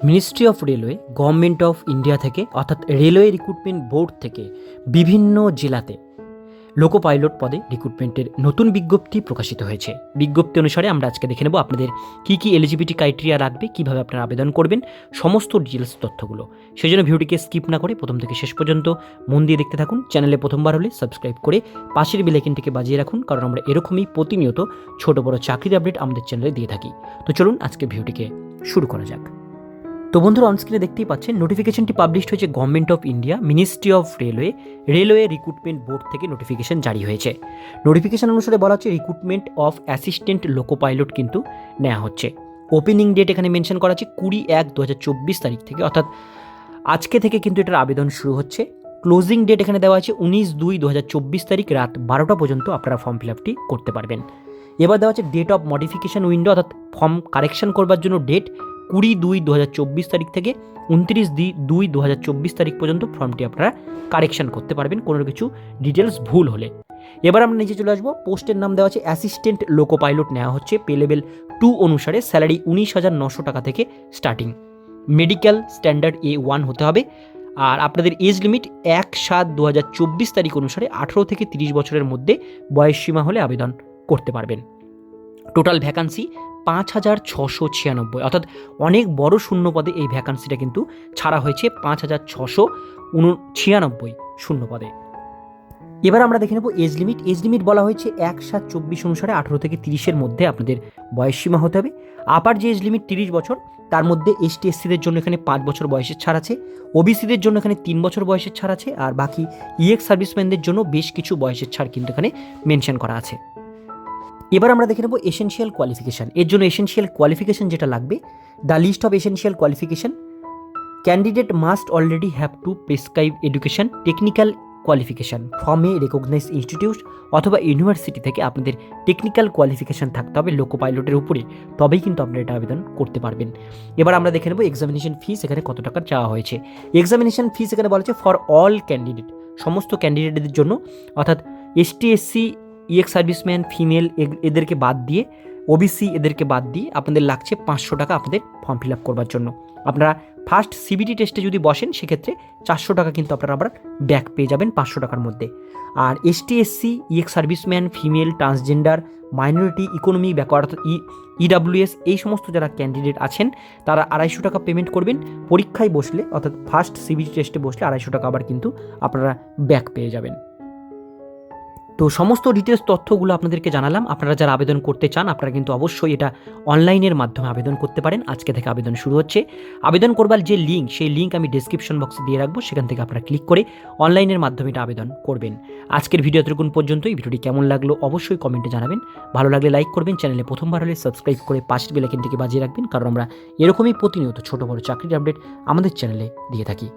Ministry of railway government of India থেকে, অর্থাৎ railway recruitment board থেকে বিভিন্ন জেলাতে লোকো পাইলট পদে রিক্রুটমেন্টের নতুন বিজ্ঞপ্তি প্রকাশিত হয়েছে। বিজ্ঞপ্তি অনুসারে আমরা আজকে দেখে নেব আপনাদের কী কী এলিজিবিলিটি ক্রাইটেরিয়া রাখবে, কীভাবে আপনারা আবেদন করবেন, সমস্ত ডিটেলস তথ্যগুলো। সেই জন্য ভিডিওটিকে স্কিপ না করে প্রথম থেকে শেষ পর্যন্ত মন দিয়ে দেখতে থাকুন। চ্যানেলে প্রথমবার হলে সাবস্ক্রাইব করে পাশের বেলাইকিনটিকে বাজিয়ে রাখুন, কারণ আমরা এরকমই প্রতিনিয়ত ছোট বড় চাকরির আপডেট আমাদের চ্যানেলে দিয়ে থাকি। তো চলুন আজকে ভিডিওটিকে শুরু করা যাক। তো বন্ধুরা অনস্ক্রিনে দেখতেই পাচ্ছেন নোটিফিকেশনটি পাবলিশড হয়েছে government of India ministry of railway railway recruitment board থেকে নোটিফিকেশন জারি হয়েছে। নোটিফিকেশন অনুসারে বলা হচ্ছে recruitment of assistant loco pilot কিন্তু নেওয়া হচ্ছে। ওপেনিং ডেট এখানে মেনশন করা আছে কুড়ি এক দু তারিখ থেকে, অর্থাৎ আজকে থেকে কিন্তু এটার আবেদন শুরু হচ্ছে। ক্লোজিং ডেট এখানে দেওয়া আছে উনিশ দুই দু তারিখ রাত বারোটা পর্যন্ত আপনারা ফর্ম ফিল আপটি করতে পারবেন। এবার দেওয়া আছে ডেট অফ মডিফিকেশন উইন্ডো অর্থাৎ ফর্ম কারেকশন করবার জন্য ডেট কুড়ি দুই দু তারিখ থেকে উনত্রিশ দি, দুই দু তারিখ পর্যন্ত ফর্মটি আপনারা কারেকশন করতে পারবেন, কোনো কিছু ডিটেলস ভুল হলে। এবার আমরা নিচে চলে আসব, পোস্টের নাম দেওয়া আছে, অ্যাসিস্ট্যান্ট লোকো পাইলট নেওয়া হচ্ছে পে লেভেল টু অনুসারে স্যালারি উনিশ হাজার নশো টাকা থেকে starting. Medical standard A one হতে হবে। আর আপনাদের এজ লিমিট এক সাত দু তারিখ অনুসারে আঠেরো থেকে তিরিশ বছরের মধ্যে বয়স সীমা হলে আবেদন করতে পারবেন। টোটাল ভ্যাকান্সি পাঁচ হাজার ছশো ছিয়ানব্বই। অর্থাৎ অনেক বড় শূন্য পদে এই ভ্যাকান্সিটা কিন্তু ছাড়া হয়েছে পাঁচ হাজার ছশো উন ছিয়ানব্বই শূন্য পদে এবার আমরা দেখে নেব এজ লিমিট। এজ লিমিট বলা হয়েছে এক সাত চব্বিশ অনুসারে আঠেরো থেকে তিরিশের মধ্যে আপনাদের বয়স সীমা হতে হবে। আপার যে এজ লিমিট তিরিশ বছর, তার মধ্যে এস এসটি এসসিদের জন্য এখানে পাঁচ বছর বয়সের ছাড় আছে, ওবিসিদের জন্য এখানে তিন বছর বয়সের ছাড় আছে, আর বাকি ইএক্স সার্ভিসম্যানদের জন্য বেশ কিছু বয়সের ছাড় কিন্তু এখানে মেনশন করা আছে। এবার আমরা দেখে নেব এসেনশিয়াল কোয়ালিফিকেশান এর জন্য এসেনশিয়াল কোয়ালিফিকেশান যেটা লাগবে the list of essential qualification candidate must already have to prescribe education technical qualification from a recognize institute অথবা ইউনিভার্সিটি থেকে আপনাদের টেকনিক্যাল কোয়ালিফিকেশান থাকতে হবে লোকো পাইলটের উপরে। তবেই কিন্তু আপনারা এটা আবেদন করতে পারবেন। এবার আমরা দেখে নেব এক্সামিনেশন ফিস এখানে কত টাকা চাওয়া হয়েছে। এক্সামিনেশন ফিস এখানে বলা হচ্ছে ফর অল ক্যান্ডিডেট সমস্ত ক্যান্ডিডেটদের জন্য। অর্থাৎ ST SC ex serviceman female এদেরকে বাদ দিয়ে ওবিসি এদেরকে বাদ দিয়ে আপনাদের লাগছে পাঁচশো টাকা আপনাদের ফর্ম ফিল আপ করবার জন্য। আপনারা ফার্স্ট সিবিটি টেস্টে যদি বসেন, সেক্ষেত্রে চারশো টাকা কিন্তু আপনারা আবার ব্যাক পেয়ে যাবেন পাঁচশো টাকার মধ্যে। আর ST SC ex serviceman female transgender minority economy backward E EWS এই সমস্ত যারা ক্যান্ডিডেট আছেন, তারা আড়াইশো টাকা পেমেন্ট করবেন। পরীক্ষায় বসলে, অর্থাৎ ফার্স্ট সিবিটি টেস্টে বসলে আড়াইশো টাকা আবার কিন্তু আপনারা ব্যাক পেয়ে যাবেন। তো সমস্ত ডিটেলস তথ্যগুলো আপনাদেরকে জানালাম। আপনারা যারা আবেদন করতে চান, আপনারা কিন্তু অবশ্যই এটা অনলাইনের মাধ্যমে আবেদন করতে পারেন। আজকে থেকে আবেদন শুরু হচ্ছে। আবেদন করবার যে লিঙ্ক সেই লিঙ্ক আমি ডিসক্রিপশন বক্সে দিয়ে রাখব। সেখান থেকে আপনারা ক্লিক করে অনলাইনের মাধ্যমে এটা আবেদন করবেন। আজকের ভিডিও এতটুকুন পর্যন্ত এই ভিডিওটি কেমন লাগল অবশ্যই কমেন্টে জানাবেন। ভালো লাগলে লাইক করবেন। চ্যানেলে প্রথমবার হলে সাবস্ক্রাইব করে পাশের বেলাইকিনটিকে বাজিয়ে রাখবেন। কারণ আমরা এরকমই প্রতিনিয়ত ছোটো বড় চাকরির আপডেট আমাদের চ্যানেলে দিয়ে থাকি।